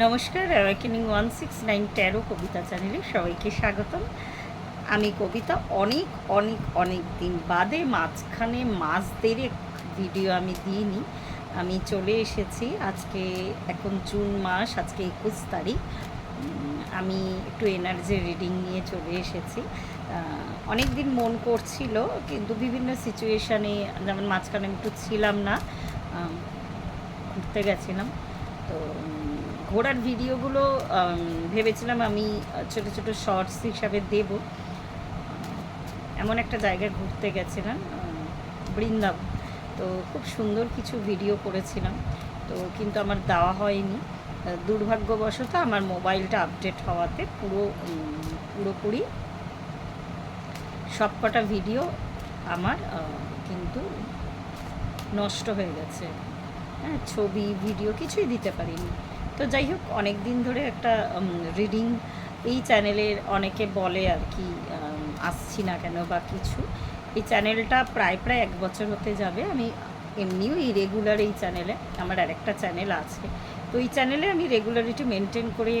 নমস্কার awakening one six nine তেরো কবিতা চ্যানেলে সবাইকে স্বাগতম। আমি কবিতা অনেক অনেক অনেক দিন বাদে, মাঝখানে মাস ভিডিও আমি দিইনি। আমি চলে এসেছি আজকে এখন জুন মাস, আজকে একুশ তারিখ। আমি একটু এনার্জি রিডিং নিয়ে চলে এসেছি। অনেক দিন মন করছিল, কিন্তু বিভিন্ন সিচুয়েশানে যেমন মাঝখানে আমি একটু ছিলাম না ঘুরতে গেছিলাম। তো ঘোরার ভিডিওগুলো ভেবেছিলাম আমি ছোট ছোট শর্টস হিসাবে দেব। এমন একটা জায়গায় ঘুরতে গেছিলাম বৃন্দাবন। তো খুব সুন্দর কিছু ভিডিও করেছিলাম। তো কিন্তু আমার দেওয়া হয়নি। দুর্ভাগ্যবশত আমার মোবাইলটা আপডেট হওয়াতে পুরো পুরোপুরি সবকটা ভিডিও আমার কিন্তু নষ্ট হয়ে গেছে। হ্যাঁ ছবি ভিডিও কিছুই দিতে পারিনি। তো যাই হোক অনেক দিন ধরে একটা রিডিং এই চ্যানেলের অনেকে বলে আর কি আসছি না কেন বা কিছু। এই চ্যানেলটা প্রায় প্রায় এক বছর হতে যাবে। আমি এমনিও এই রেগুলার এই চ্যানেলে আমার আরেকটা চ্যানেল আছে। তো এই চ্যানেলে আমি রেগুলারিটি মেনটেন করে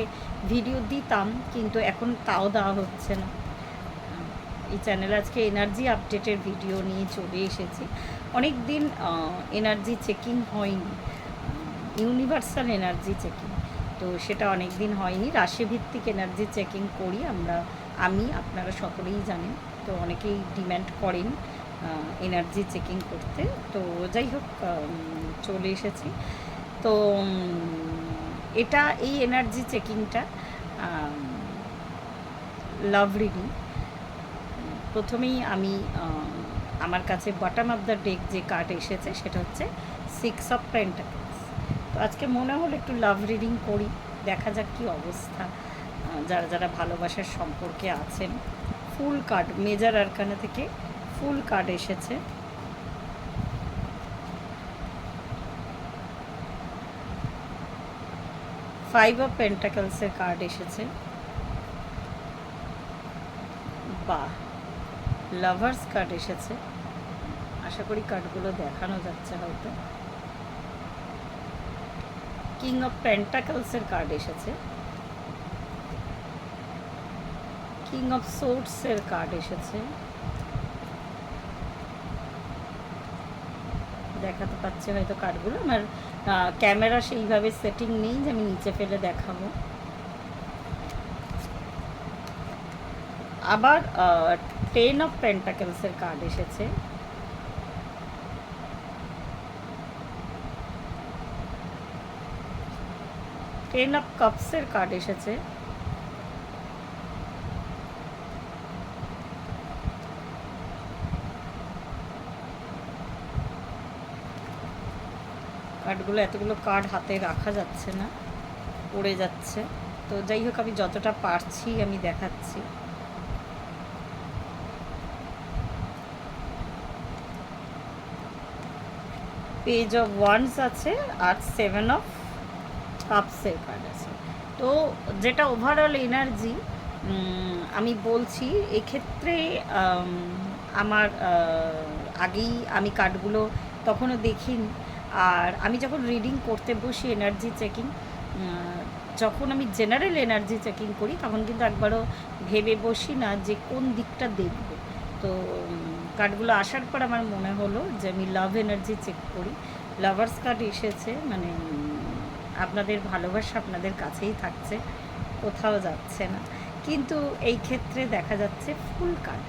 ভিডিও দিতাম, কিন্তু এখন তাও দেওয়া হচ্ছে না। এই চ্যানেল আজকে এনার্জি আপডেটের ভিডিও নিয়ে চলে এসেছি। অনেক দিন এনার্জি চেকিং হয়নি। Universal energy checking. তো সেটা অনেক দিন হয়নি। রাশিভিত্তিক এনার্জি চেকিং করি আমরা, আমি, আপনারা সকলেই জানেন। তো অনেকেই ডিম্যান্ড করেন এনার্জি চেকিং করতে। তো যাই হোক চলে এসেছি। তো এটা, এই এনার্জি চেকিংটা লাভ রিডিং। প্রথমেই আমি আমার কাছে বটম অফ দ্য ডেক যে কার্ড এসেছে, সেটা হচ্ছে সিক্স অফ পেন্টাকেলস তো আজকে মনে হলো একটু লাভ রিডিং করি, দেখা যাক কী অবস্থা। যারা যারা ভালোবাসার সম্পর্কে আছেন ফুল কার্ড মেজার আরখানা থেকে ফুল কার্ড এসেছে। ফাইভ অফ পেন্টাকেলসের কার্ড এসেছে। বাহ লাভার্স কার্ড এসেছে। আশা করি কার্ডগুলো দেখানো যাচ্ছে হয়তো। কিং অফ পেন্টাকলসের কার্ড এসেছে। কিং অফ সোর্টসের কার্ড এসেছে। দেখাতে পাচ্ছে হয়তো কার্ডগুলো আমার ক্যামেরা সেইভাবে সেটিং নেই যে আমি নিচে ফেলে দেখাবো। আবার টেন অফ পেন্টাকেলসের কার্ড এসেছে। টেন অফ কাপসের কার্ড এসেছে। কার্ডগুলো এতগুলো কার্ড হাতে রাখা যাচ্ছে না, পড়ে যাচ্ছে। তো যাই হোক, আমি যতটা পারছি, আমি দেখাচ্ছি। পেজ অফ ওয়ান্স আছে, আর সেভেন অফ কাপসের কার্ড আছে। তো যেটা ওভারঅল এনার্জি আমি বলছি এক্ষেত্রে আমার আগেই আমি কার্ডগুলো তখনও দেখিনি। আর আমি যখন রিডিং করতে বসি এনার্জি চেকিং যখন আমি জেনারেল এনার্জি চেকিং করি, তখন কিন্তু একবারও ভেবে বসি না যে কোন দিকটা দেখব। তো কার্ডগুলো আসার পর আমার মনে হলো যে আমি লাভ এনার্জি চেক করি। লাভার্স কার্ড এসেছে মানে আপনাদের ভালোবাসা আপনাদের কাছেই থাকছে, কোথাও যাচ্ছে না। কিন্তু এই ক্ষেত্রে দেখা যাচ্ছে ফুল কাট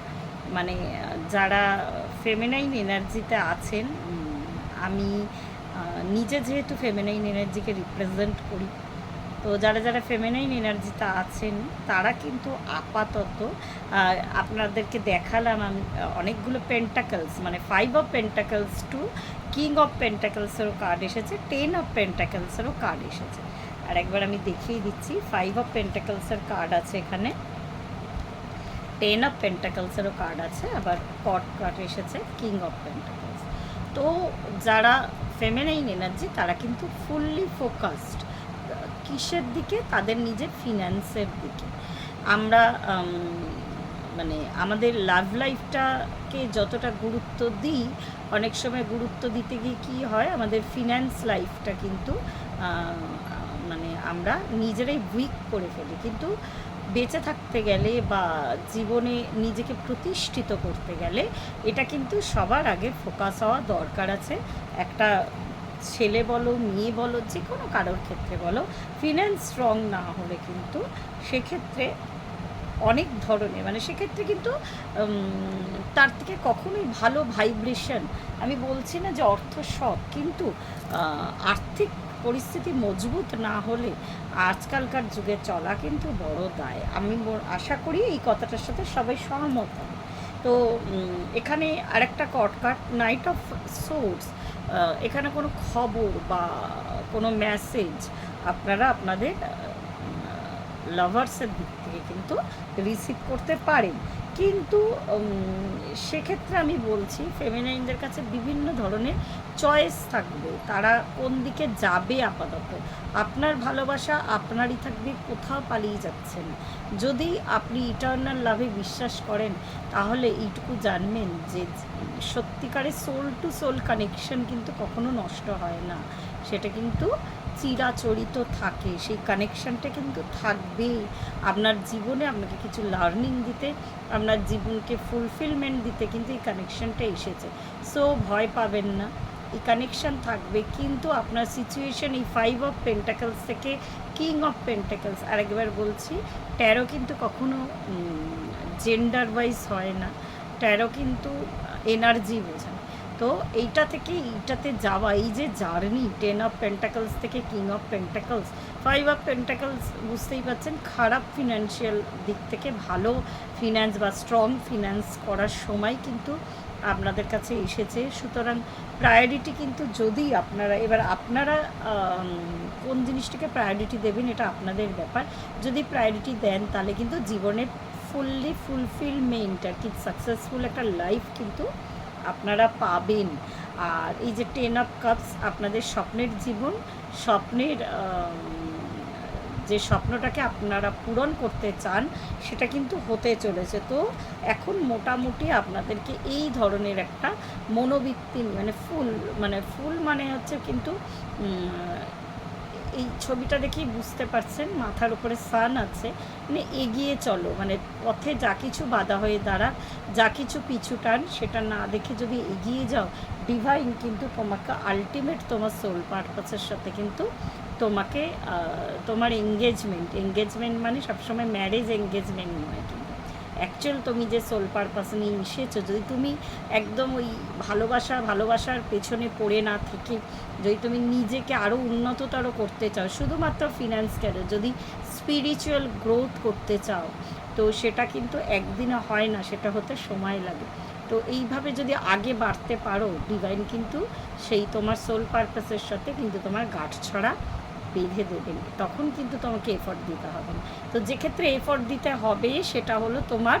মানে যারা ফেমিনাইন এনার্জিতে আছেন আমি নিজে যেহেতু ফেমিনাইন এনার্জিকে রিপ্রেজেন্ট করি তো যারা যারা ফেমিনাইন এনার্জিতে আছেন, তারা কিন্তু আপাতত আপনাদেরকে দেখালাম আমি অনেকগুলো পেন্টাকলস মানে five of pentacles to king of পেন্টাকলসেরও card এসেছে টেন অফ পেন্টাকলসেরও কার্ড এসেছে। আর একবার আমি দেখিয়ে দিচ্ছি ফাইভ অফ পেন্টাকলসের কার্ড আছে এখানে। টেন অফ পেন্টাকলসেরও কার্ড আছে, আবার কট কার্ড এসেছে কিং অফ পেন্টাকলস তো যারা ফেমিনাইন এনার্জি তারা কিন্তু ফুললি ফোকাসড কিসের দিকে? তাদের নিজের ফিন্যান্সের দিকে। আমরা মানে আমাদের লাভ লাইফটাকে যতটা গুরুত্ব দিই, অনেক সময় গুরুত্ব দিতে গিয়ে কী হয়? আমাদের ফিন্যান্স লাইফটা কিন্তু মানে আমরা নিজেরাই উইক করে ফেলি। কিন্তু বেঁচে থাকতে গেলে বা জীবনে নিজেকে প্রতিষ্ঠিত করতে গেলে, এটা কিন্তু সবার আগে ফোকাস হওয়া দরকার আছে। একটা ছেলে বলো, মেয়ে বলো, যে কোনো কারোর ক্ষেত্রে বলো ফিনান্স স্ট্রং না হলে কিন্তু সেক্ষেত্রে অনেক ধরনের মানে সেক্ষেত্রে কিন্তু তার থেকে কখনোই ভালো ভাইব্রেশন আমি বলছি না যে অর্থ সব, কিন্তু আর্থিক পরিস্থিতি মজবুত না হলে আজকালকার যুগে চলা কিন্তু বড় দায়। আমি আশা করি এই কথাটার সাথে সবাই সহমত তো এখানে আরেকটা কটকাট নাইট অফ সোর্স এখানে কোনো খবর বা কোনো মেসেজ আপনারা আপনাদের লাভার্সের দিক থেকে কিন্তু রিসিভ করতে পারেন। কিন্তু সেক্ষেত্রে আমি বলছি ফেমিনাইনদের কাছে বিভিন্ন ধরনের চয়েস থাকবে, তারা কোন দিকে যাবে আপাতত। আপনার ভালোবাসা আপনারই থাকবে, কোথাও পালিয়ে যাচ্ছে না। যদি আপনি ইটার্নাল লাভে বিশ্বাস করেন, তাহলে এইটুকু জানবেন যে সত্যিকারের সোল টু সোল কানেকশন কিন্তু কখনো নষ্ট হয় না। সেটা কিন্তু চিরাচরিত থাকে, সেই কানেকশনটা কিন্তু থাকবেই। আপনার জীবনে আপনাকে কিছু লার্নিং দিতে, আপনার জীবনকে ফুলফিলমেন্ট দিতে কিন্তু এই কানেকশনটা এসেছে। সো ভয় পাবেন না। কানেকশন থাকবে, কিন্তু আপনার সিচুয়েশন এই ফাইভ অফ পেন্টাকলস থেকে কিং অফ পেন্টাকেলস আরেকবার বলছি ট্যারো কিন্তু কখনো জেন্ডার ওয়াইজ হয় না। ট্যারো কিন্তু এনার্জি বোঝায়। তো এইটা থেকে এইটাতে যাওয়া, এই যে জার্নি টেন অফ পেন্টাকলস থেকে king of pentacles five of pentacles বুঝতেই পারছেন খারাপ ফিনান্সিয়াল দিক থেকে ভালো ফিনান্স বা স্ট্রং ফিনান্স করার সময় কিন্তু আপনাদের কাছে এসেছে। সুতরাং প্রায়োরিটি কিন্তু যদি আপনারা, এবার আপনারা কোন জিনিসটাকে প্রায়োরিটি দেবেন এটা আপনাদের ব্যাপার। যদি প্রায়োরিটি দেন তাহলে কিন্তু জীবনের ফুললি ফুলফিলমেন্ট আর কি সাকসেসফুল একটা লাইফ কিন্তু আপনারা পাবেন। আর এই যে টেন অফ কাপস আপনাদের স্বপ্নের জীবন, স্বপ্নের যে স্বপ্নটাকে আপনারা পূরণ করতে চান, সেটা কিন্তু হতে চলেছে। তো এখন মোটামুটি আপনাদেরকে এই ধরনের একটা মনোবৃত্তি মানে ফুল মানে ফুল মানে হচ্ছে কিন্তু এই ছবিটা দেখেই বুঝতে পারছেন, মাথার উপরে সান আছে। মানে এগিয়ে চলো মানে পথে যা কিছু বাধা হয়ে দাঁড়া যা কিছু পিছু টান, সেটা না দেখে যদি এগিয়ে যাও ডিভাইন কিন্তু তোমাকে আলটিমেট তোমার সোল পারপাসের সাথে কিন্তু তোমাকে তোমার এঙ্গেজমেন্ট এঙ্গেজমেন্ট মানে সবসময় ম্যারেজ এঙ্গেজমেন্ট নয় কিন্তু। অ্যাকচুয়াল তুমি যে সোল পারপাস নিয়ে এসেছ যদি তুমি একদম ওই ভালোবাসা, ভালোবাসার পেছনে পড়ে না থেকে, যদি তুমি নিজেকে আরও উন্নততর করতে চাও, শুধুমাত্র ফিনান্স কেন যদি স্পিরিচুয়াল গ্রোথ করতে চাও, তো সেটা কিন্তু একদিনে হয় না, সেটা হতে সময় লাগে। তো এইভাবে যদি আগে বাড়তে পারো ডিভাইন কিন্তু সেই তোমার সোল পারপাসের সাথে কিন্তু তোমার গাঁট ছড়া বেঁধে দেবেন। তখন কিন্তু তোমাকে এফর্ট দিতে হবে না। তো যে ক্ষেত্রে এফর্ট দিতে হবে সেটা হলো তোমার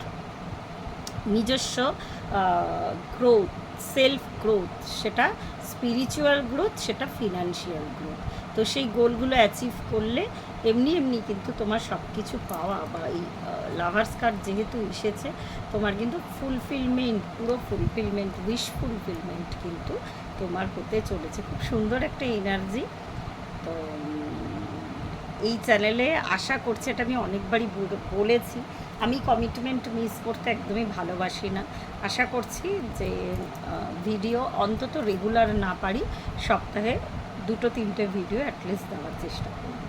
নিজস্ব গ্রোথ সেলফ গ্রোথ সেটা স্পিরিচুয়াল গ্রোথ সেটা ফিনান্সিয়াল গ্রোথ তো সেই গোলগুলো অ্যাচিভ করলে এমনি এমনি কিন্তু তোমার সব কিছু পাওয়া বা এই লাভার্স কার্ড যেহেতু এসেছে, তোমার কিন্তু ফুলফিলমেন্ট পুরো ফুলফিলমেন্ট উইশ ফুলফিলমেন্ট কিন্তু তোমার হতে চলেছে। খুব সুন্দর একটা এনার্জি তো এই চ্যানেলে আশা করছি, এটা আমি অনেকবারই বলেছি। আমি কমিটমেন্ট মিস করতে একদমই ভালোবাসি না। আশা করছি যে ভিডিও অন্তত রেগুলার না পারি, সপ্তাহে দুটো, তিনটে ভিডিও অ্যাটলিস্ট দেওয়ার চেষ্টা করব।